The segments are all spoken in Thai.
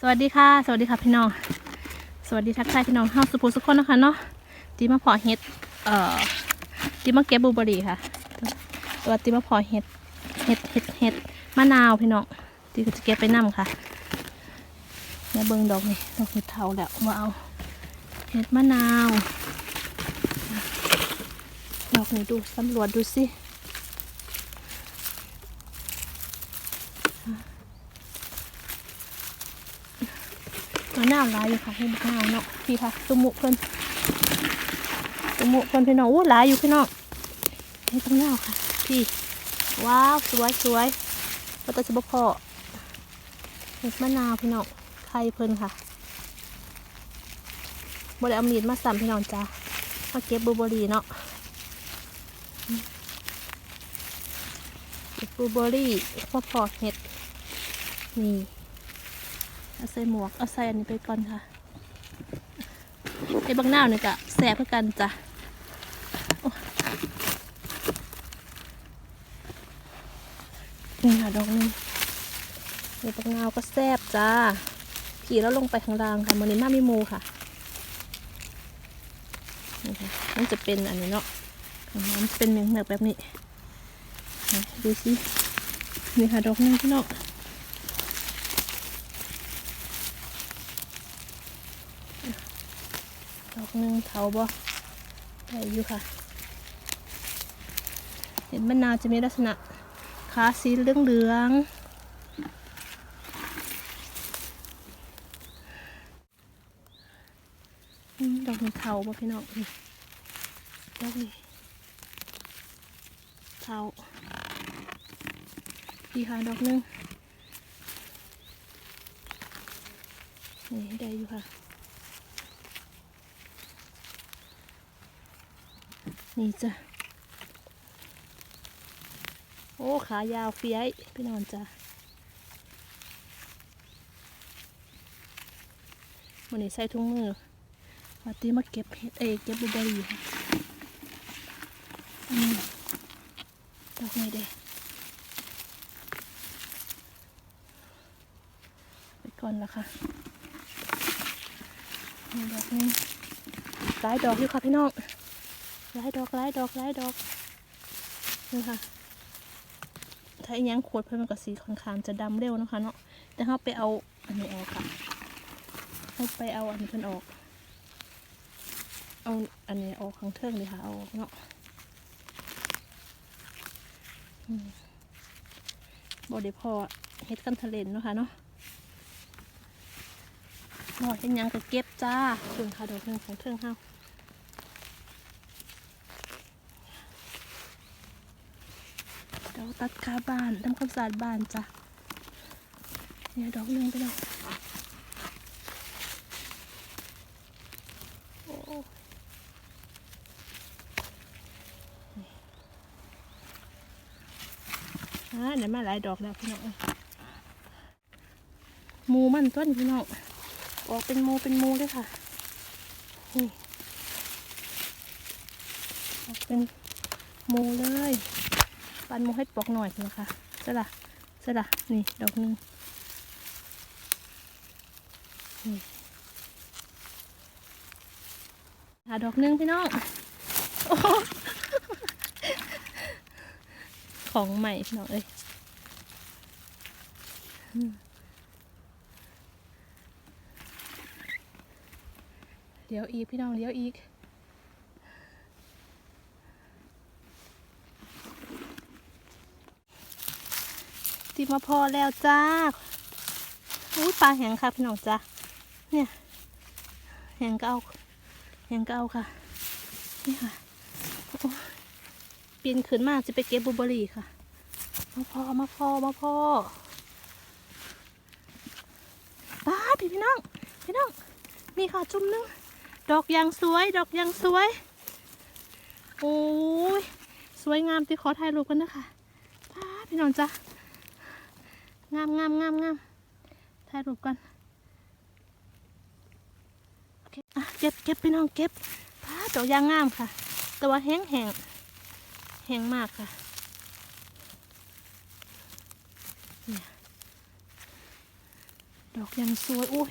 สวัสดีค่ะ สวัสดีค่ะพี่น้อง สวัสดีทักทายพี่น้องเฮาสุภูสุขคนนะคะเนาะตีมาพอเห็ดเอ่อตีมาเก็บบูเบอรี่ค่ะตัวตีมาพอเห็ดเห็ดเห็ดเห็ดมะนาวพี่น้องตีก็จะเก็บไปนํค่ะเนี่ยเบิ่งดอกนี่ดอกเห็ดเทาแล้วมาเอาเห็ดมะนาวดอกนี่ดูสำรวจดูสิ มะนาวหลายอยู่ค่ะให้มะนาวเนาะพี่ค่ะตุมุเพิ่นตุมุเพิ่นพี่น้องอู้หลายอยู่พี่น้องให้มะนาวค่ะ พี่ว้าวสวยสวยก็ตัวจะบพอเห็ดมะนาวพี่น้องไข่เพิ่นค่ะบริเอามีดมาสั่มพี่น้องจ้ามาเก็บบลูเบอร์รี่เนาะเก็บบลูเบอร์รี่พอพอเห็ดนี่ เอาใส่หมวก เอาใส่อันนี้ไปก่อนค่ะไอ้บางหน้าเนี่ยกะแสบเพื่อกันจ้ะอ้นี่ค่ะดอกหนึงไอ้บางหนาวก็แสบจ้า ผีแล้วลงไปข้างล่างค่ะมันนี้มามีมูค่ะนี่ค่ะมันจะเป็นอันนี้เนาะมันจะเป็นเนือกแบบนี้ ดูสินี่ค่ะดอกหนึงพี่เน้อง ดอก หนึ่งเถาบ่ได้อยู่ค่ะ เห็นมะนาวจะมีลักษณะขาสีเหลืองเหลืองๆดอกนี้เถาบ่พี่น้องนี่ดอกนี้เถาพี่ค่ะดอกหนึงนี่ได้อยู่ค่ะ นี่จ้ะ โอ้ ขายาวเฟี้ยพี่นอนจ้ะวันนี้ใส่ถุงมือวันที่มาเก็บเห็ดเอเก็บบลูเบอรี่อืมดอกนี้เด้ไปก่อนละค่ะดอกนี้หลายดอกอยู่ค่ะพี่น้อง ลายดอกหลายดอกหลายดอกนี่ค่ะ ถ้าอีหยังขวดเพิ่มมันก็สีค่อนข้างจะดำเร็วนะคะเนาะแต่เขาไปเอาอันนี้ออกค่ะเขาไปเอาอันนี้เพิ่นออก เอาอันนี้ออกข้างเทิงเลยค่ะเอาออกเนาะบอดีพอเฮ็ดกันทะเลนเนาะค่ะเนาะหน่อยเป็นยังก็เก็บจ้าคุณค่ะดอกหนึงของเทิงเฮา เดี๋ยว ตัดคาบ้านทำความสะอาดบ้านจ้ะเนี่ยดอกหนึงไปเลยโอ้อ่าเดี๋ยวมาหลายดอกแล้วพี่น้องมูมันต้นพี่น้องออกเป็นมูเป็นมูเลยค่ะนี่ออกเป็นมูเลย ปันมูให้ปอกหน่อยนะคะใช่ละใช่ละนี่ดอกหนึ่งนี่หาดอกหนึ่งพี่น้องอของใหม่พี่น้องเอ้ยเดี๋ยวอีกพี่น้องเดี๋ยวอีกิมาพอแล้วจ้าอุ้ยปลาแหงค่ะพี่น้องจ้าเนี่ยแหงก็เอาแหงก็เอาค่ะนี่ค่ะโอ้ยปีนขึ้นมากจะไปเก็บบลูเบอรี่ค่ะมาพอมาพอมาพอป้าพี่พี่น้องพี่น้องมีค่ะจุ่มหนึงดอกยางสวย ดอกยางสวยโอ้ยสวยงามที่ขอถ่ายรูปกันนะคะป้าพี่น้องจ้า งามงามงามงามถ่ายรูปก่อนโอเคอะเก็บเก็บพี่น้องเก็บพาดอกยางงามค่ะ แต่ว่าแห้งแห้งแห้งมากค่ะดอกยังสวยอุ้ย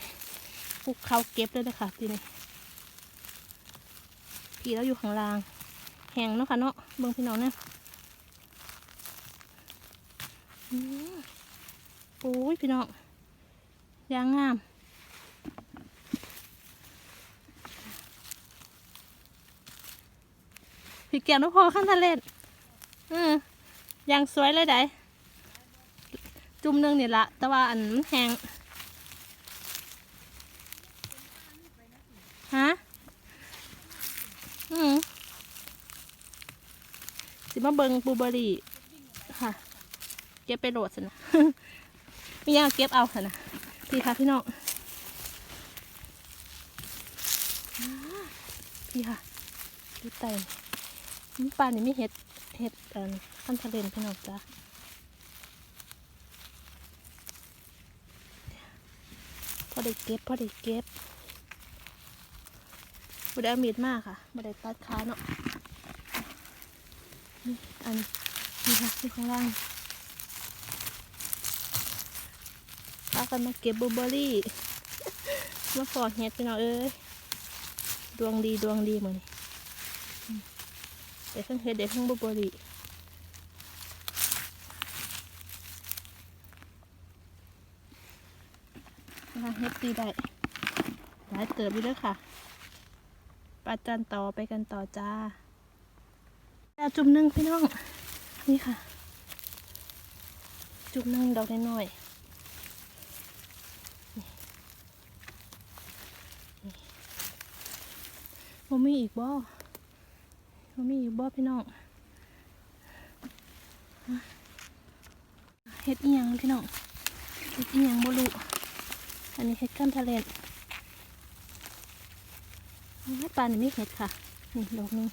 ปลูกเขาเก็บเลยนะคะทีนี้พี่แล้วอยู่ข้างล่าง แห้งเนาะค่ะเนาะเบิ่งพี่น้องเนี่ย โอ้ยพี่น้องยางงามพี่แก้วน้พอขั้นทะเลนอืมยางสวยเลยได้จุ่มหนึงนี่ละแต่ว่าอันมันแห้งฮะอืมสิมาเบิงบูเบอร์รี่ค่ะ เก็บไปโหลดสินะ มียังเก็บเอาสินะพี่ค่ะพี่น้องพี่ค่ะดูเต็มนี่ปลาเนี่ยมีเห็ดเห็ดเอ่อขั้นทะเลนพี่น้องจ้าพอได้เก็บพอได้เก็บบ่ได้เมีดมากค่ะบ่ได้ตัดขาเนาะอันนี่ค่ะที่ข้างล่างพา กันมาเก็บบลูเบอร์รี่ มาฟอดเห็ดพี่น้องเอ้ย ดวงดีดวงดีเหมือนเด็กทั้งเห็ดเด็กทั้งบลูเบอร์รี่นะคะเฮ็ดตีได้หลายเติบอยู่ด้วยค่ะปาจันต่อไปกันต่อจ้าแล้วจุ่มนึ่งพี่น้อง นี่ค่ะ จุ่มนึ่งดอกน้อยๆนี่นี่ บ่มีอีกบ่บ่มีอีกบ่พี่น้องเฮ็ดอีหยังพี่น้องเฮ็ดอีหยังบ่รู้อันนี้เฮ็ดขั้นทะเลนให้ปลานี่ไม่เห็ดค่ะ นี่ดอกนึง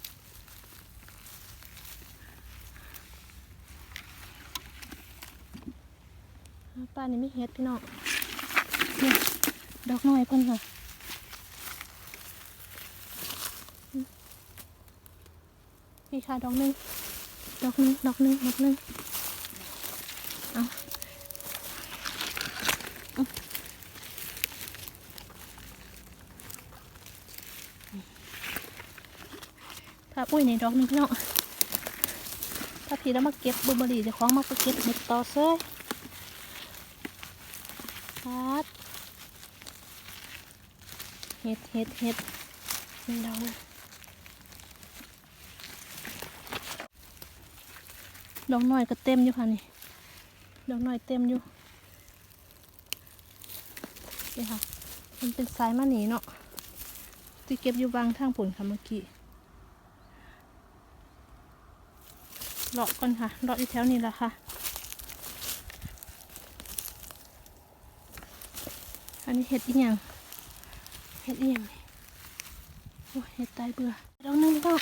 ปลานี่ไม่เห็ดพี่น้องนี่ดอกน้อยเพิ่นค่ะ นี่ค่ะดอกหนึงดอกหนึงดอกหนึงดอกหนึงเอาถ้าอุ้ยในดอกหนึงพี่น้องถ้าพี่แล้วมาเก็บบลูเบอร์รี่เจะคล้องมาเก็บเห็ดต่อเซ้ยฮัดเห็ดเห็ดเห็ดเป็นดอกนะ ดอกหน่อยก็เต็มอยู่ค่ะนี่ดอกหน่อยเต็มอยู่นี่ค่ะ มันเป็นสายมาหนีเนาะที่เก็บอยู่บางทางผลค่ะเมื่อกี้เลาะก่อนค่ะเลาะอีกแถวนี้แหละค่ะ อันนี้เห็ดอีหยังเห็ดอีหยังโอ้เห็ดตายเบื่อดอกหนึ่งก็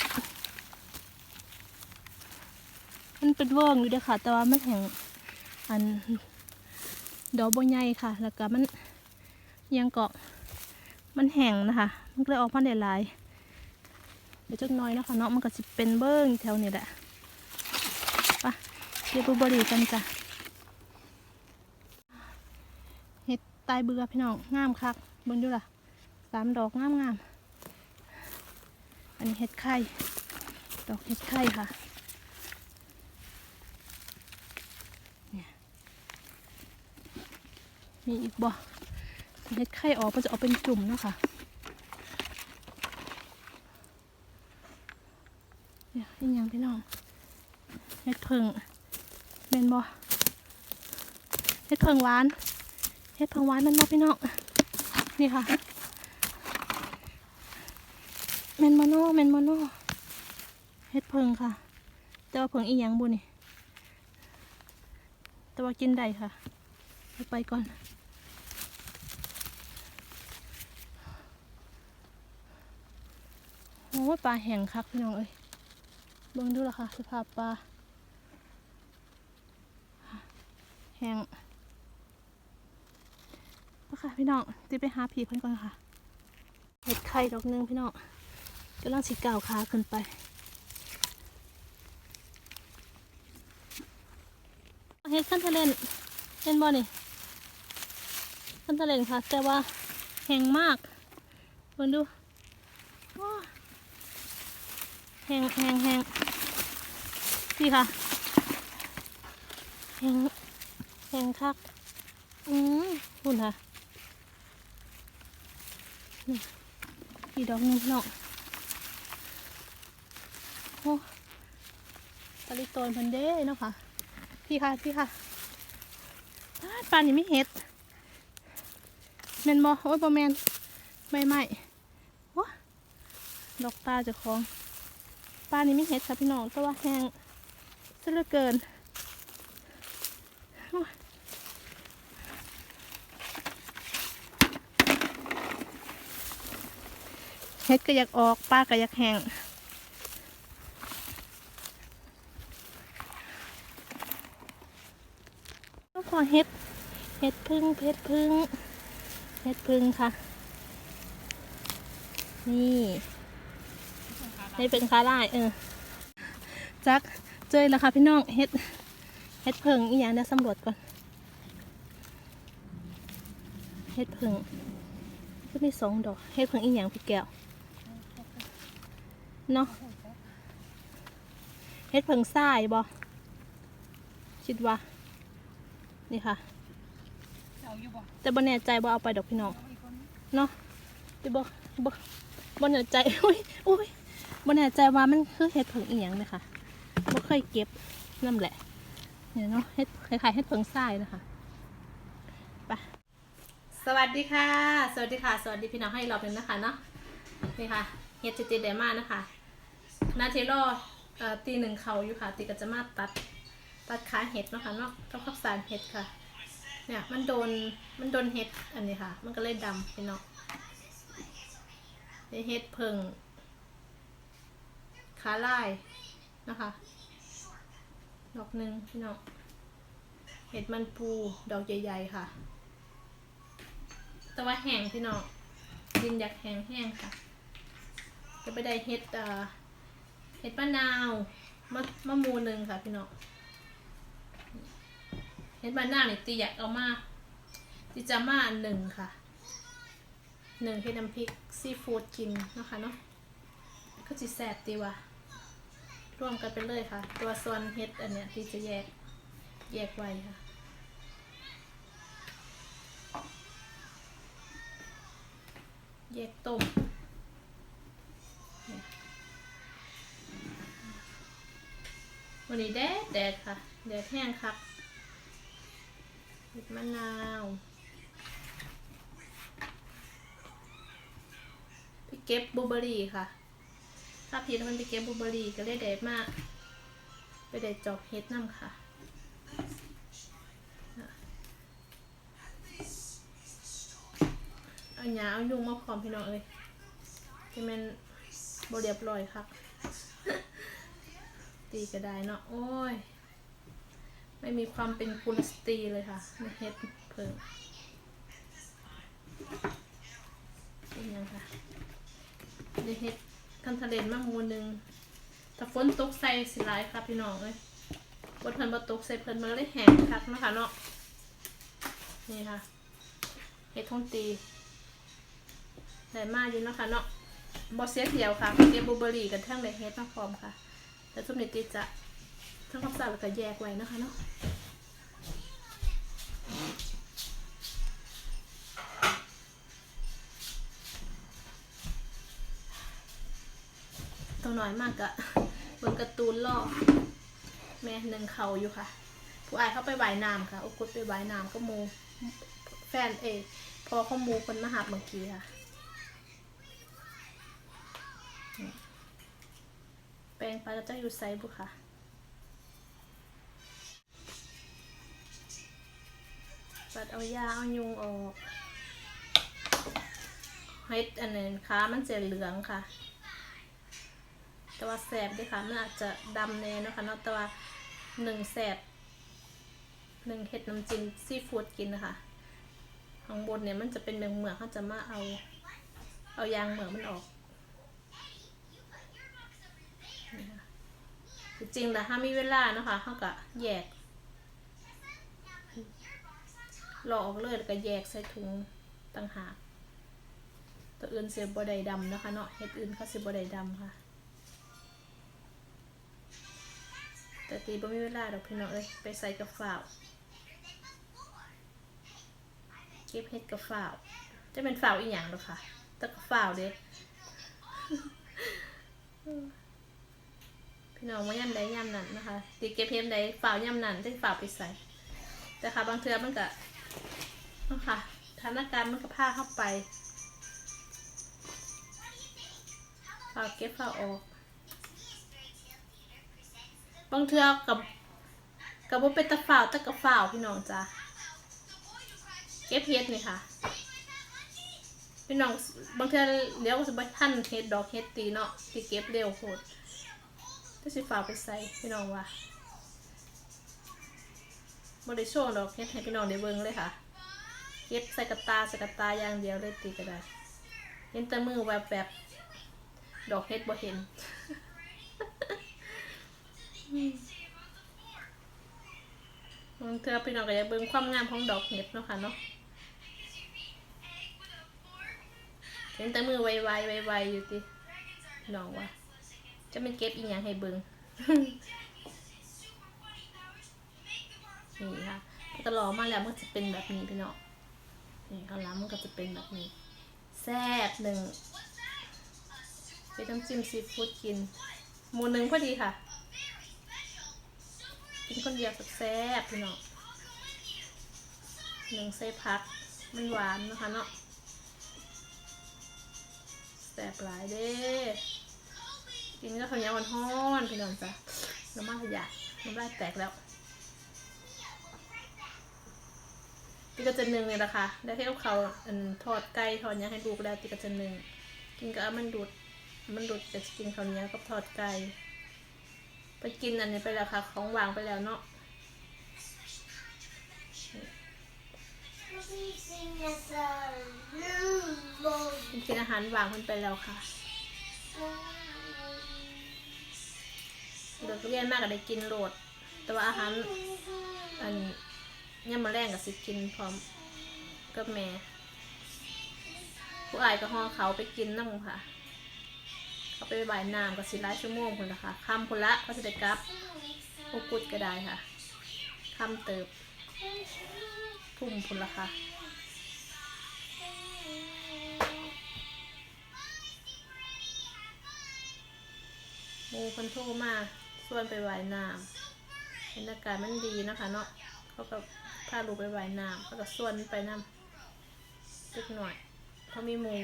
มันเป็นเวิร์งอยู่เด้อค่ะ แต่ว่ามันแห้งอันดอกบัใหญ่ค่ะ แล้วก็มันยังเกาะมันแห้งนะคะ มันก็เลยออกมาได้หลายเดี๋ยวจักน้อยนะคะเนาะมันก็จะเป็นเบิ้งแถวนี้แหละปะเก็บบลูบร์รี่กันจ้ะเห็ดตายเบื่อพี่น้องงามคักบนดูล่ะสามดอกงามงามอันนี้เห็ดไข่ดอกเห็ดไข่ค่ะเนี่ย มีอีกบ่เห็ดไข่ออกก็จะออกเป็นจุ่มนะคะเนี่ยนี่ยังพี่น้องเฮ็ดเพิงเมนบอเฮ็ดเพิงหวานเฮ็ดเพิงหวานมันบอพี่น้องนี่ค่ะเมนโมโนเมนโมโนเฮ็ดเพิงค่ะ แต่ว่าเพิงอีหยังบุนี่แต่ว่ากินได้ค่ะ ไปก่อน โอ้ปลาแห้งคักพี่น้องเอ้ยเบิ่งดูละค่ะสภาพปลาแห้งมาค่ะพี่น้องตีไปหาผีเพิ่นก่อนค่ะเห็ดไข่ดอกหนึงพี่น้องกำลังสีก่าขาขึ้นไปเห็ดขั้นทะเลนเห็นบ่นี่มันทะเลนค่ะ แต่ว่าแห้งมากเบิ่งดูว้า แห้งแห้งแห้งพี่ค่ะแห้งแห้งคักอืมคุณค่ะนี่อีกดอกนึงพี่น้อโอ้ตะลิโตนเพันเด้เนาะค่ะ พี่ค่ะ พี่ค่ะอ้ายปลานี่ไม่เห็ดแมนบอโอ้ยบอแมนไม่ไม่โอ้ดอกตาจะของ ปลานี่ไม่เห็ดค่ะพี่น้องแต่ว่าแห้งซะเหลือเกินเห็ดก็อยากออกปลาก็อยากแห้งก็ขอเห็ดเห็ดพึ่งเห็ดพึ่งเห็ดพึ่งค่ะ นี่ เห็ดพึ่งคาร่ายเออจักเจอแล้วค่ะพี่น้องเห็ดเห็ดพึ่งอีกอย่างเดี๋ยวสำรวจก่อนเห็ดพึ่งก็มีสองดอกเห็ดพึ่งอีกอย่างพี่แก้วเนาะเห็ดพึ่งทรายบอคิดว่า นี่ค่ะเอาอยู่บ่แต่บ่แน่ใจบ่เอาไปดอกพี่น้องเอาอีกคนเนาะที่บ่บ่บ่แน่ใจอุ้ยอุ้ย บ่แน่ใจว่ามันคือเห็ดเผิงอียงเลยค่ะบ่เคยเก็บนั่นแหละเนี่ยเนาะเห็ดคล้ายๆเห็ดเผิงทรายนะคะไปสวัสดีค่ะ สวัสดีค่ะ สวัสดีพี่น้องให้รอบหนึงนะคะเนาะนี่ค่ะเห็ดจิติเดมานะคะนาเทโรเอ่ตีหนึ่งเขาอยู่ค่ะ ตีก็จะมาตัดตัดขาเห็ดนะคะเนาะต้องขับสารเห็ดค่ะเนี่ยมันโดนมันโดนเห็ดอันนี้ค่ะ มันก็เลยดำพี่น้องเป็นเห็ดเพิง ขาลายนะคะ ดอกหนึ่งพี่น้องเห็ดมันปูดอกใหญ่ๆค่ะ แต่ว่าแห้งพี่น้องดินอยากแห้งแห้งค่ะ จะไปได้เห็ดเอ่อเห็ดมะนาวมะมะมูหนึ่งค่ะพี่น้องเห็ดบานหน้าเนี่ยตีอยากเอามาตีจะมาอันหนึ่งค่ะหนึ่งเห็ดน้ำพริกซีฟู้ดกินเนาะคะเนาะก็จะแสบตีว่ะ ร่วมกันไปเลยค่ะ ตัวส่วนเห็ดอันเนี้ยที่จะแยกแยกไว้ค่ะแยกต้มวันนี้แดดแดดค่ะ แดดแห้งครับเห็ดมะนาวไปเก็บบลูเบอร์รี่ค่ะ ถ้าพีมันไปเก็บบลูเบอรี่ก็ได้เด็ดมาก ไปเด็ดจอกเห็ดน้ำค่ะอาหยาเอายุงมาพร้อมพี่น้องเลยที่มันบเรียบร้อยครับตีก็ได้เนาะโอ้ย ไม่มีความเป็นกุลสตรีเลยค่ะในเฮ็ดเพิ่งเป็นยังค่ะในเฮ็ด คันทะเลนมากมูหนึ่งถ้าฝนตกใส่สิหลายครับพี่น้องเลยบนเพิ่นบ่ตกใส่เพิ่นมันก็เลยแห้งคักนะคะเนาะ นี่ค่ะเฮ็ดทงตีได้มาอยู่นะคะเนาะบ่เสียเดียวค่ะเก็บบลูเบอร์รี่กันทั้งได้เฮ็ดมาพร้อมค่ะ แต่สุมนิติจะทั้งความสาดแล้วก็แยกไว้นะคะเนาะ ตัวน้อยมากอะบนการ์ตูนล่อแม่หนึ่งเขาอยู่ค่ะ ผู้อายเข้าไปว่ายน้ำค่ะโอกุดไปว่ายน้ำก็มูแฟนเอพอเขามูคนมาหาเมื่อกี้ค่ะ แปลงไปแล้วจะอยู่ไซบุค่ะปัดเอายาเอายุงออกเฮ็ดอันนั้นขามันจะเหลืองค่ะ แต่ว่าแสบด้วยค่ะมันอาจจะดำแน่นะคะเนาะแต่ว่าหนึ่งแสบหนึ่งเห็ดน้ำจิ้มซีฟู้ดกินนะคะข้างบนเนี่ยมันจะเป็นเหมืองเหมืองเขาจะมาเอา เอายางเหมืองมันออกจริงแล้วถ้ามีเวลานะคะเขาก็แยกหลอกออกเลยแล้วก็แยกใส่ถุงต่างหากตัวอื่นเสียบไดดำนะคะเนาะเห็ดอื่นเขาเสียบไดดำค่ะ แต่ตีบ่มีเวลาดอกพี่น้องเอ้ยไปใส่กับฝ่าวเก็บเห็ดกับฝ่าวจะเป็นฝ่าวอีหยังหรอกค่ะแต่กับฝ่าวเด้พี่น้องว่าย่ำใดย่ำนั้นนะคะตีเก็บเห็ดใดฝ่าวย่ำนั้นได้ฝ่าวไปใส่แต่ค่ะบางเทือมันก็นั่นค่ะสถานการณ์มันก็พาเข้าไปฝ่าวเก็บฝ่าวออก บางเทือกับกับว่าเป็นตะฝ่าวต่กับฝ่าวพี่น้องจ้ะเก็บเฮ็ดนี่ค่ะ พี่น้องบางเทือเลี้ยวก็จะไปท่านเฮ็ดดอกเฮ็ดตีเนาะที่เก็บเร็วโคตรก็สิฝ่าวไปใส่พี่น้องว่าบริโชว์ดอกเฮ็ดให้พี่น้องได้เบิ่งเลยค่ะ เก็บใส่กระตาใส่กระตาอย่างเดียวเลยตีก็ได้เห็นแต่มือแวบแบบๆดอกเฮ็ดบ่เห็น เทือพี่น้องก็อยากเบิ่งความงามของดอกเห็ดเนาะค่ะเนาะเห็นแต่มือไวๆไวๆอยู่ตีน้องว่าจะเป็นเก็บอีหยังให้เบิ่งนี่ค่ะตลอมาแล้วมันจะเป็นแบบนี้พี่น้องนี่ข้างหลังมันก็จะเป็นแบบนี้แซ่บหนึ่งเป็นน้ำจิ้มซีฟู้ดกินหมูหนึ่งพอดีค่ะ กินคนเดียวแซ่บพี่น้องหนึ่งใส่พักมันหวานนะคะเนาะแซ่บหลายเด้กินก็ข้าวเหนียวห้อนๆพี่น้องจ้ะน้ำมันขยะน้ำลายแตกแล้วตีกระจะหนึ่งเลยนะคะได้แค่เอาเขาทอดไก่ทอดหยังให้ดูก็แล้วตีกระจะหนึ่งกินก็มันดูดมันดูดจะกินข้าวเหนียวกับทอดไก่ ไปกินอันนี้ไปแล้วค่ะ ของวางไปแล้วเนาะกินอาหารวางมันไปแล้วค่ะเด็กเรียนมากก็ได้กินโหลด แต่ว่าอาหารอันเนี่ยมาแรงกับสิกินพร้อมกับแม่ ผู้อายก็ห้องเขาไปกินน้ำค่ะ เขาไปบ่ายน้ำกับสิหลชั่วโมงคนละค่ะคำคนละก็จะได้กลับโอกุดก็ได้ค่ะคำเติบทุ่มคนละค่ะมูคนโทรมาส่วนไปว่ายน้ำบรรยากาศมันดีนะคะเนาะเขาก็พาลูกไปว่ายน้ำเขาก็ส่วนไปน้ำเล็กหน่อยเขามีมู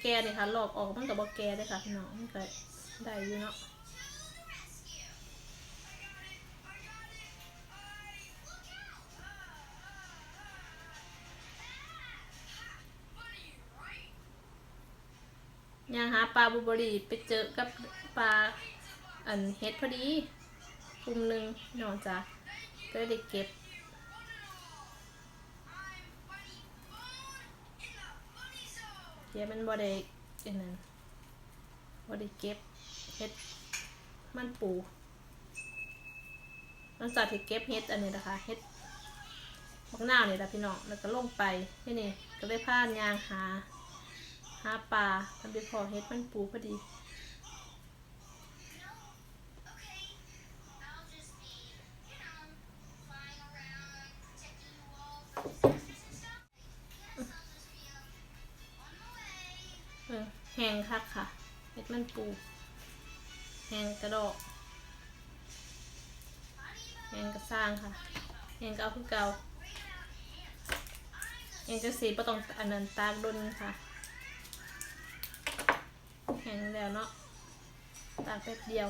แกนนี่ค่ะหลอกออกมันกับบอแกได้ค่ะพี่น้องมันก็ได้อยู่เนาะยังหาปลาบูบรีไปเจอกับปลาอันเฮ็ดพอดีกลุ่มหนึ่งน้องจ้ะก็ได้เก็บ เดี๋ยวมันบ่ได้อันนั้นบ่ได้เก็บเฮ็ดมันปูหลัตว์ที่เก็บเฮ็ดอันนี้นะคะเฮ็ดบักหน้าเนี่ละพี่น้องแล้วก็ลงไปที่นี่ก็เลยพานยางหาหาปลาทำไปพอเฮ็ดมันปูพอดี แห้งคักค่ะเฮ็ดมันปูแห้งกระดอกแห้งกระซ่างค่ะแห้งก็เอาคือเก่าแห้งจะสีประตองอันนั้นตากดนค่ะแห้งแล้วเนาะตากแป๊บเดียว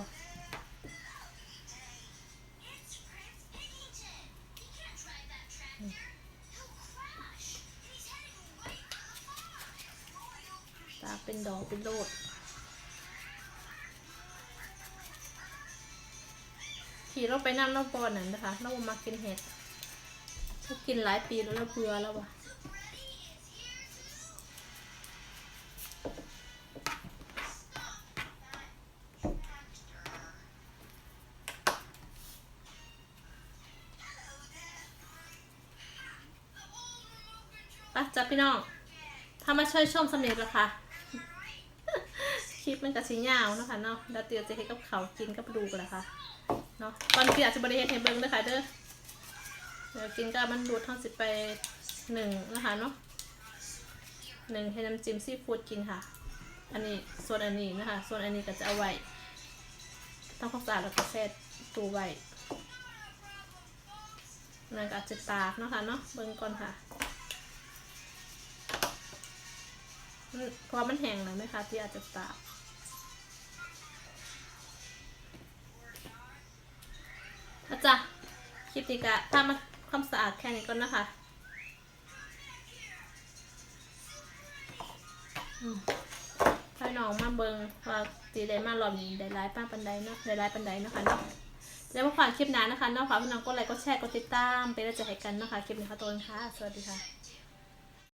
ดอกเป็นโลดขี่เราไปนั่นเราปอนนั่นนะคะเรามากินเห็ดเรากินหลายปีแล้วเราเบื่อแล้วว่ะปะจ้ะพี่น้องถ้ามาช่วยชมสำเร็จแล้วค่ะ ลิปมันกระชิยาวเนาะคะเนาะดี๋ยวเตียวจะให้กับเขากินกับดูกันละค่ะเนาะตอนนี้อาจจะบริเวณให้เบิ้งด้วยค่ะเด้อเดี๋ยวกินก็มันดูดทั้งสิไปหนึ่งนะคะเนาะหนึ่งให้น้ำจิ้มซีฟู้ดกินค่ะ อันนี้ส่วนอันนี้นะคะ ส่วนอันนี้ก็จะเอาไว้ทำความสะอาดแล้วก็แช่ตู้ไว้นั่นก็อาจจะตากเนาะค่ะเนาะเบิ้งก่อนค่ะพราะมันแห้งแล้วไหมคะที่อาจจะตาก อาจารย์คลิปนี้ก็ถ้ามาความสะอาดแค่นี้ก่อนนะคะถ้าน้องมาเบิงว่าตีได้มารอมได้ร้ายป้าปันไดเนาะได้ร้ายปันไดเนาะคะเนาะแล้วมาฝากคลิปหน้านะคะเนาะฝากพี่น้องกดไลค์กดแชร์กดติดตามเป็นกำลังใจให้กันเนาะคะคลิปนี้ค่ะตัวเองค่ะ สวัสดีค่ะ